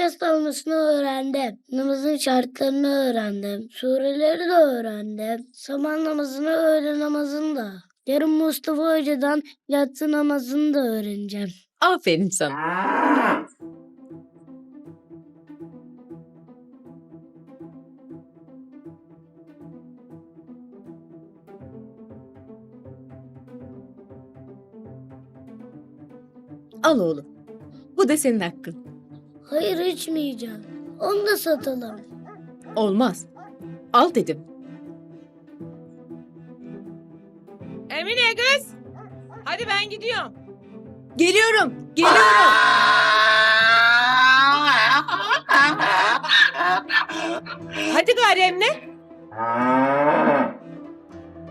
Abdest almasını öğrendim. Namazın şartlarını öğrendim. Sureleri de öğrendim. Sabah namazını, öğle namazını da. Yarın Mustafa Hoca'dan yatsı namazını da öğreneceğim. Aferin sana. Al oğlum. Bu da senin hakkın. Hayır içmeyeceğim. Onu da satalım. Olmaz. Al dedim. Emine kız. Hadi ben gidiyorum. Geliyorum. Geliyorum. Hadi gari Emine.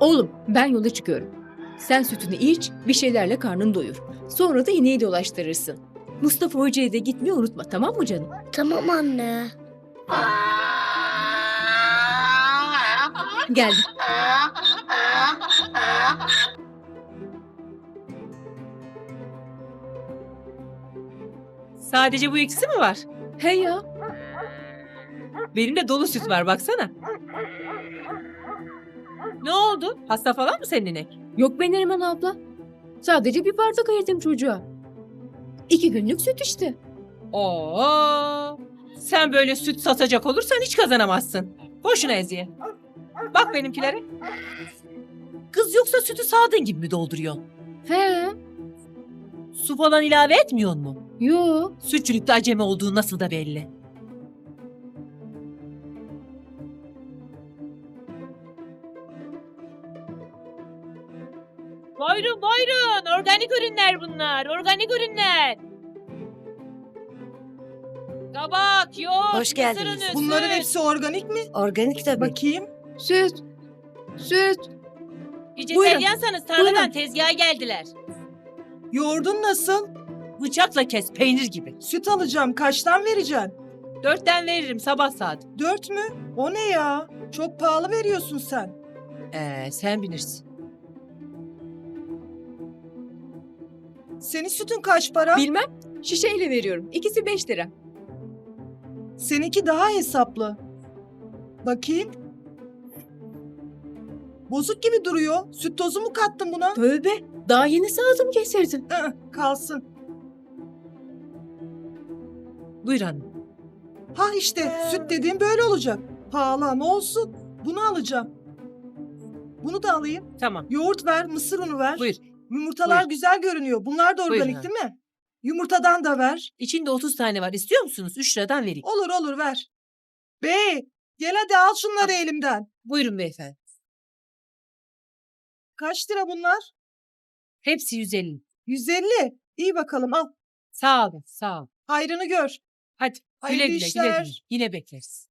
Oğlum ben yola çıkıyorum. Sen sütünü iç, bir şeylerle karnını doyur. Sonra da ineği dolaştırırsın. Mustafa Hoca'ya da gitmeyi unutma tamam mı canım? Tamam anne. Geldim. Sadece bu ikisi mi var? He ya. Benim de dolu süt var baksana. Ne oldu? Hasta falan mı senin inek? Yok ben Neriman abla. Sadece bir bardak ayırdım çocuğa. İki günlük süt işte. Oo! Sen böyle süt satacak olursan hiç kazanamazsın. Boşuna Eziye. Bak benimkilere. Kız yoksa sütü sağdığın gibi mi dolduruyorsun? He. Su falan ilave etmiyor mu? Yo. Sütçülükte acemi olduğu nasıl da belli. Buyurun buyurun. Organik ürünler bunlar. Organik ürünler. Kabak, yoğurt, Hoş geldiniz. mısır ünü, Bunların süt. hepsi organik mi? Organik tabii. Bakayım. Süt. Süt. Vejeteryansanız tarladan buyurun. tezgaha geldiler. Yoğurdun nasıl? Bıçakla kes peynir gibi. Süt alacağım. Kaçtan vereceksin? Dörtten veririm sabah saat. Dört mü? O ne ya? Çok pahalı veriyorsun sen. Ee, sen bilirsin. Senin sütün kaç para? Bilmem. Şişeyle veriyorum. İkisi beş lira. Seninki daha hesaplı. Bakayım. Bozuk gibi duruyor. Süt tozu mu kattın buna? Tövbe. Daha yeni sağdım kesirdim. Aa, kalsın. Buyur hanım. Ha işte süt dediğim böyle olacak. Pahalı ama olsun. Bunu alacağım. Bunu da alayım. Tamam. Yoğurt ver, mısır unu ver. Buyur. Yumurtalar Buyur. güzel görünüyor. Bunlar da organik ha. değil mi? Yumurtadan da ver. İçinde 30 tane var. İstiyor musunuz? 3 liradan vereyim. Olur olur ver. Bey gel hadi al şunları elimden. Buyurun beyefendi. Kaç lira bunlar? Hepsi 150. 150. İyi bakalım al. Sağ olun. Sağ olun. Hayrını gör. Hadi Hayırlı güle güle güle işler. güle. Yine bekleriz.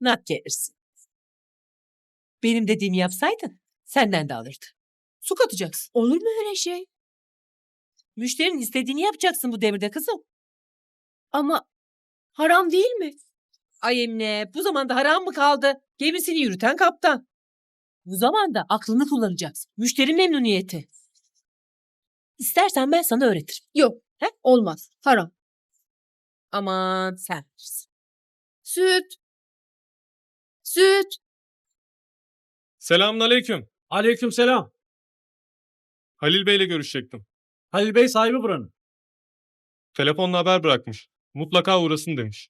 Nat gelirsin. Benim dediğimi yapsaydın senden de alırdı. Su katacaksın. Olur mu öyle şey? Müşterinin istediğini yapacaksın bu devirde kızım. Ama haram değil mi? Ay Emine bu zamanda haram mı kaldı? Gemisini yürüten kaptan. Bu zamanda aklını kullanacaksın. Müşteri memnuniyeti. İstersen ben sana öğretirim. Yok. He? Olmaz. Haram. Aman sen bilirsin. Süt. Süt. Selamünaleyküm. Aleykümselam. Halil Bey'le görüşecektim. Halil Bey sahibi buranın. Telefonla haber bırakmış. Mutlaka uğrasın demiş.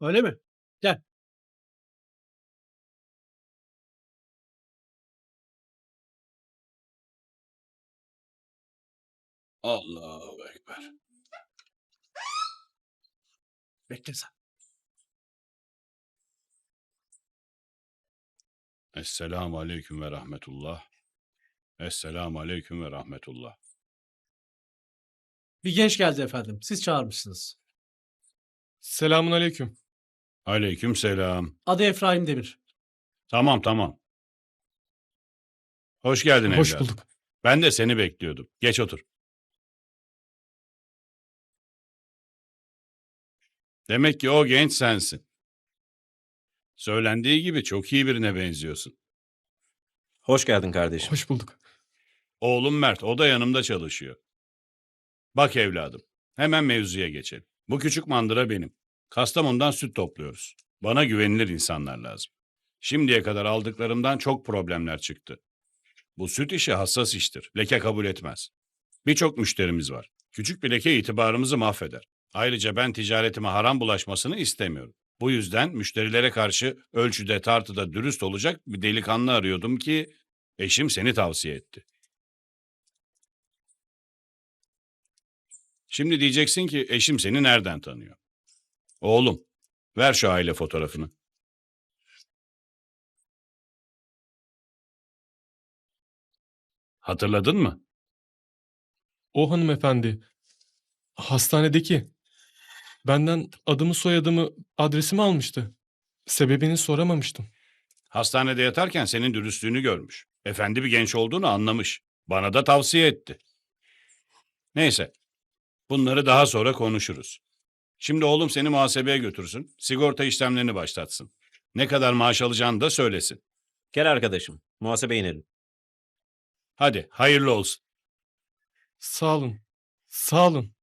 Öyle mi? Gel. Allahu Ekber. Bekle sen. Esselamu Aleyküm ve Rahmetullah. Esselamu Aleyküm ve Rahmetullah. Bir genç geldi efendim. Siz çağırmışsınız. Selamünaleyküm. Aleyküm selam. Adı Efraim Demir. Tamam tamam. Hoş geldin Hoş evladım. bulduk. Ben de seni bekliyordum. Geç otur. Demek ki o genç sensin. Söylendiği gibi çok iyi birine benziyorsun. Hoş geldin kardeşim. Hoş bulduk. Oğlum Mert, o da yanımda çalışıyor. Bak evladım, hemen mevzuya geçelim. Bu küçük mandıra benim. Kastamonu'dan süt topluyoruz. Bana güvenilir insanlar lazım. Şimdiye kadar aldıklarımdan çok problemler çıktı. Bu süt işi hassas iştir. Leke kabul etmez. Birçok müşterimiz var. Küçük bir leke itibarımızı mahveder. Ayrıca ben ticaretime haram bulaşmasını istemiyorum. Bu yüzden müşterilere karşı ölçüde tartıda dürüst olacak bir delikanlı arıyordum ki eşim seni tavsiye etti. Şimdi diyeceksin ki eşim seni nereden tanıyor? Oğlum, ver şu aile fotoğrafını. Hatırladın mı? O hanımefendi. Hastanedeki. Benden adımı soyadımı adresimi almıştı. Sebebini soramamıştım. Hastanede yatarken senin dürüstlüğünü görmüş. Efendi bir genç olduğunu anlamış. Bana da tavsiye etti. Neyse. Bunları daha sonra konuşuruz. Şimdi oğlum seni muhasebeye götürsün. Sigorta işlemlerini başlatsın. Ne kadar maaş alacağını da söylesin. Gel arkadaşım. Muhasebe inelim. Hadi hayırlı olsun. Sağ olun. Sağ olun.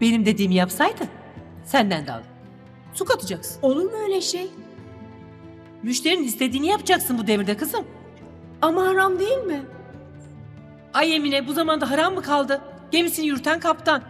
Benim dediğimi yapsaydın senden de alırım. Su katacaksın. Olur mu öyle şey? Müşterinin istediğini yapacaksın bu devirde kızım. Ama haram değil mi? Ay Emine bu zamanda haram mı kaldı? Gemisini yürüten kaptan.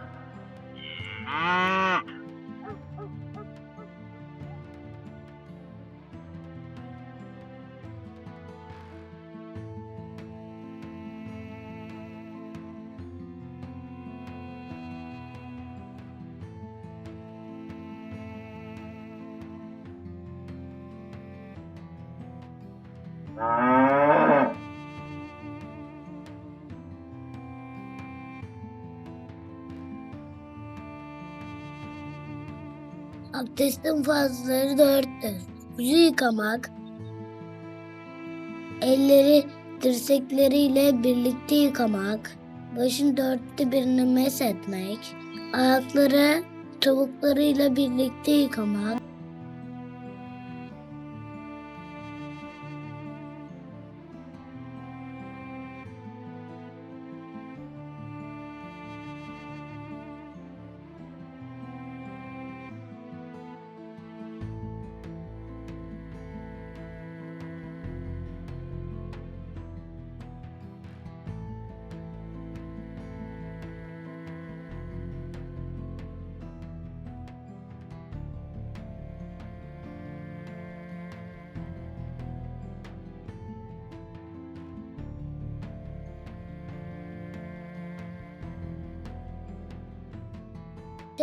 Abdestin fazlaları dörttür. Yüzü yıkamak, elleri dirsekleriyle birlikte yıkamak, başın dörtte birini meshetmek, ayakları tavuklarıyla birlikte yıkamak,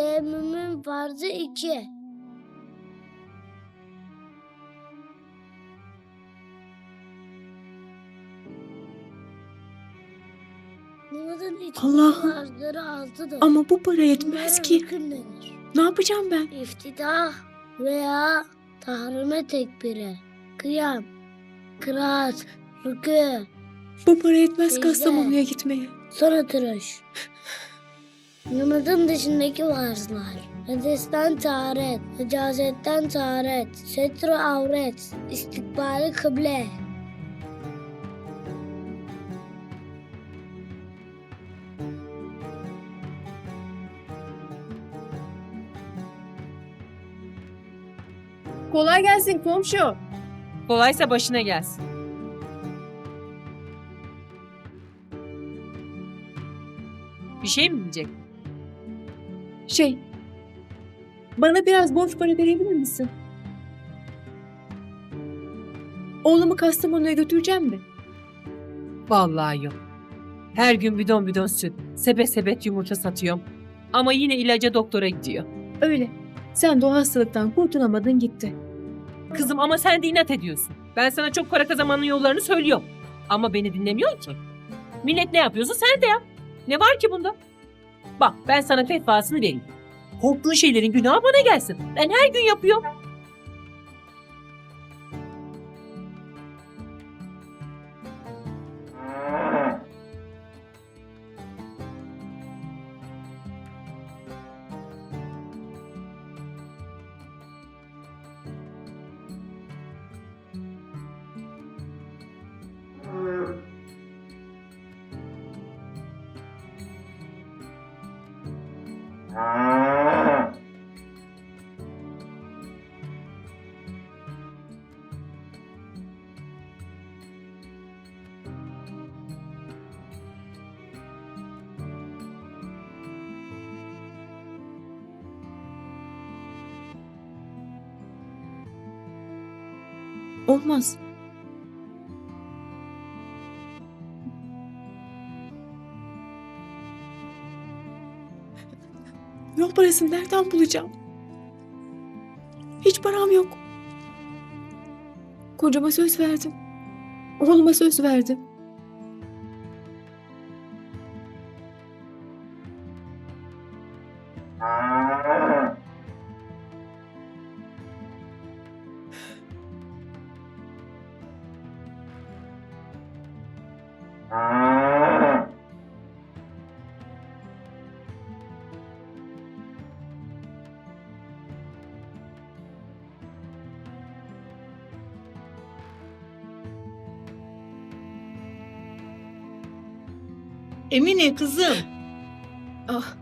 Teyemmümün farzı iki. Namazın farzları altıdır. Ama bu para yetmez Bunlara ki. rükün denir. Ne yapacağım ben? İftitah veya tahrime tekbiri, kıyam, kıraat, rükû, Bu para yetmez Teyze. Kastamonu'ya gitmeye. sonra tıraş. Namazın dışındaki varzlar. Hadesten taharet, necasetten taharet, setru avret, istikbali kıble. Kolay gelsin komşu. Kolaysa başına gelsin. Bir şey mi diyecek? Şey, bana biraz borç para verebilir misin? Oğlumu Kastamonu'ya götüreceğim de. Vallahi yok. Her gün bidon bidon süt, sepet sepet yumurta satıyorum. Ama yine ilaca doktora gidiyor. Öyle. Sen de o hastalıktan kurtulamadın gitti. Kızım ama sen de inat ediyorsun. Ben sana çok para kazanmanın yollarını söylüyorum. Ama beni dinlemiyor ki. Millet ne yapıyorsa sen de yap. Ne var ki bunda? Bak ben sana fetvasını vereyim. Korktuğun şeylerin günahı bana gelsin. Ben her gün yapıyorum. Olmaz. Yol parasını nereden bulacağım? Hiç param yok. Kocama söz verdim. Oğluma söz verdim. Emine kızım. Ah,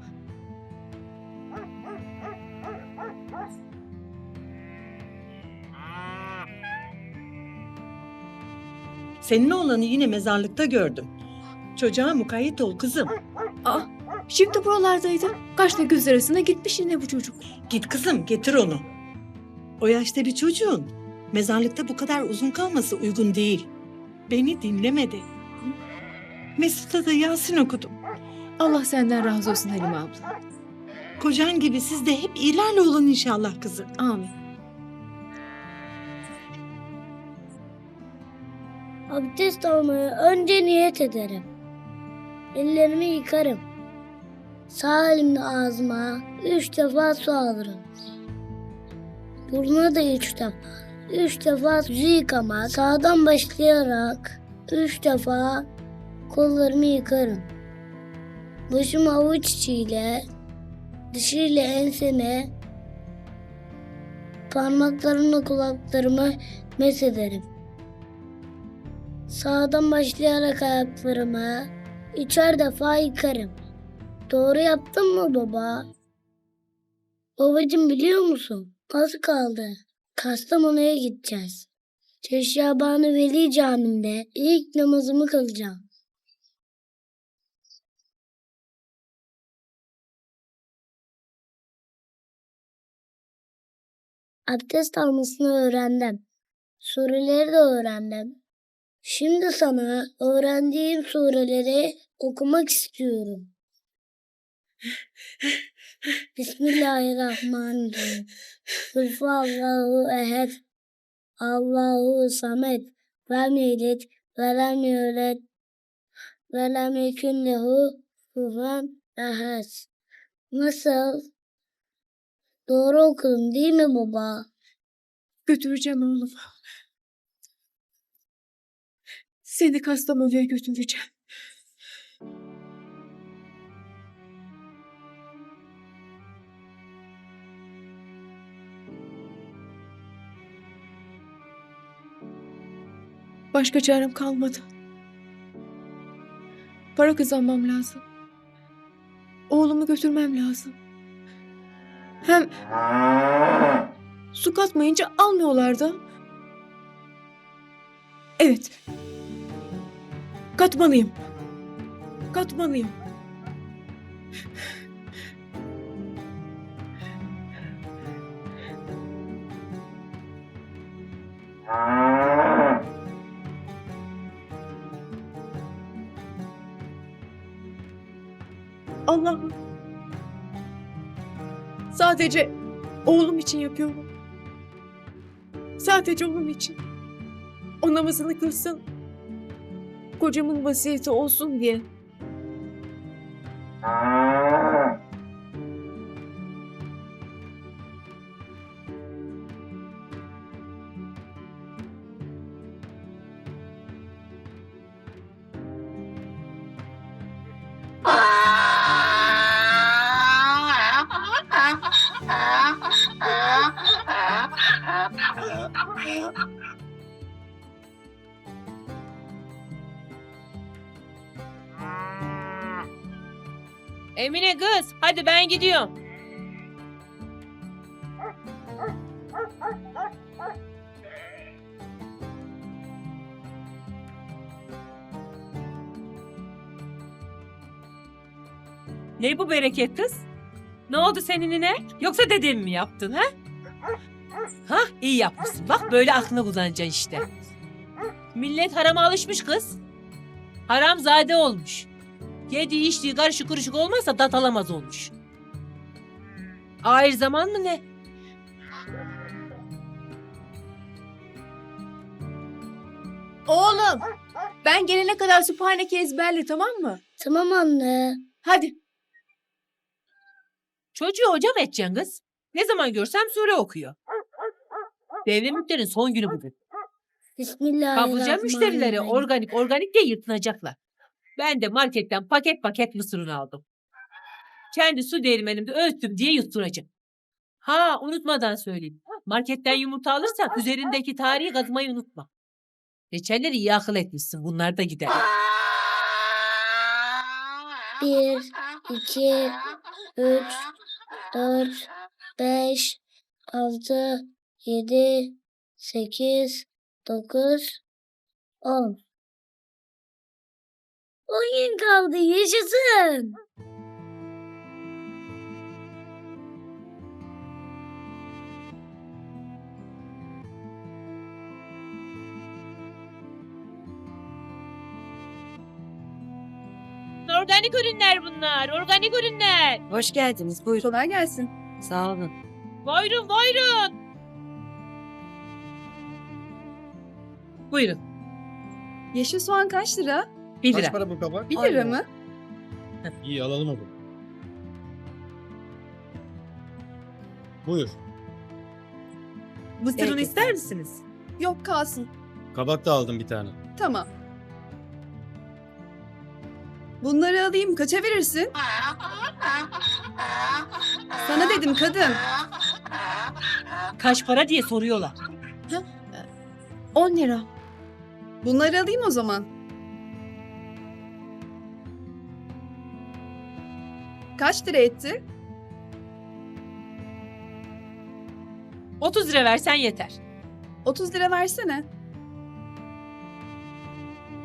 Senin oğlanı yine mezarlıkta gördüm. Çocuğa mukayyet ol kızım. ah. Şimdi buralardaydı. Kaşla göz arasına gitmiş yine bu çocuk. Git kızım getir onu. O yaşta bir çocuğun mezarlıkta bu kadar uzun kalması uygun değil. Beni dinlemedi. Mesut'a da Yasin okudum. Allah senden razı olsun Halime abla. Kocan gibi siz de hep iyilerle olun inşallah kızım. Amin. Abdest almaya önce niyet ederim. Ellerimi yıkarım. Sağ elimle ağzıma üç defa su alırım. Burnuna da üç defa. Üç defa yüzü yıkama. Sağdan başlayarak üç defa kollarımı yıkarım. Başımı avuç içiyle, dışıyla enseme, parmaklarımla kulaklarımı mesederim. Sağdan başlayarak ayaklarımı üçer defa yıkarım. Doğru yaptın mı baba? Babacım biliyor musun? Az kaldı. Kastamonu'ya gideceğiz. Çeşyabanı Veli Camii'nde ilk namazımı kılacağım. Abdest almasını öğrendim. Sureleri de öğrendim. Şimdi sana öğrendiğim sureleri okumak istiyorum. Bismillahirrahmanirrahim. Kulfu Allahu ehed. Allahu samet. Lem yelid ve lem yulad ve lem yekun lehu kufuven ehad. Nasıl? Doğru okudum değil mi baba? Götüreceğim oğlum. Seni Kastamonu'ya götüreceğim. Başka çarem kalmadı. Para kazanmam lazım. Oğlumu götürmem lazım. Hem su katmayınca almıyorlar da. Evet. Katmalıyım. Katmalıyım. Allah'ım. Sadece oğlum için yapıyorum. Sadece onun için. O namazını kılsın. kocamın vasiyeti olsun diye. Emine kız hadi ben gidiyorum. Ne bu bereket kız? Ne oldu seninle? Yoksa dediğimi mi yaptın ha? Ha iyi yapmışsın. Bak böyle aklını kullanacaksın işte. Millet harama alışmış kız. Haram zade olmuş. Yediği içtiği karışık kuruşuk olmazsa tat alamaz olmuş. Ahir zaman mı ne? Oğlum ben gelene kadar Sübhaneke ezberle tamam mı? Tamam anne. Hadi. Çocuğu hocam edeceksin kız. Ne zaman görsem sure okuyor. Devrimliklerin son günü bugün. Bismillahirrahmanirrahim. Kaplıca müşterileri organik organik diye yırtınacaklar. Ben de marketten paket paket mısırını aldım. Kendi su değirmenimde öğüttüm diye yutturacağım. Ha unutmadan söyleyeyim. Marketten yumurta alırsan üzerindeki tarihi kazmayı unutma. Reçelleri iyi akıl etmişsin. Bunlar da gider. Bir, iki, üç, dört, beş, altı, yedi, sekiz, dokuz, on. On gün kaldı yaşasın. Organik ürünler bunlar. Organik ürünler. Hoş geldiniz. Buyurun. Kolay gelsin. Sağ olun. Buyurun buyurun. Buyurun. Yeşil soğan kaç lira? Bir Kaç lira. para bu kabak? 1 lira mı? İyi alalım onu. Buyur. Mısırını Peki, ister misiniz? Yok kalsın. Kabak da aldım bir tane. Tamam. Bunları alayım kaça verirsin? Sana dedim kadın. Kaç para diye soruyorlar. 10 lira. Bunları alayım o zaman. Kaç lira etti? 30 lira versen yeter. 30 lira versene.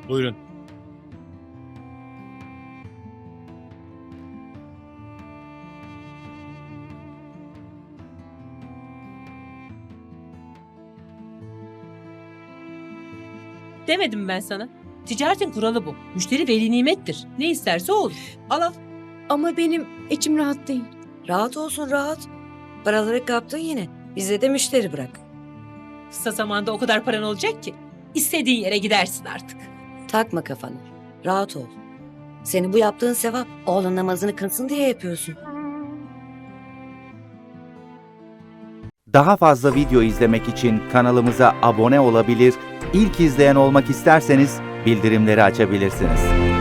Buyurun. Demedim ben sana. Ticaretin kuralı bu. Müşteri veli nimettir. Ne isterse o olur. Al al. Ama benim içim rahat değil. Rahat olsun rahat. Paraları kaptın yine. Bize de müşteri bırak. Kısa zamanda o kadar paran olacak ki. istediğin yere gidersin artık. Takma kafanı. Rahat ol. Senin bu yaptığın sevap. Oğlun namazını kılsın diye yapıyorsun. Daha fazla video izlemek için kanalımıza abone olabilir, ilk izleyen olmak isterseniz bildirimleri açabilirsiniz.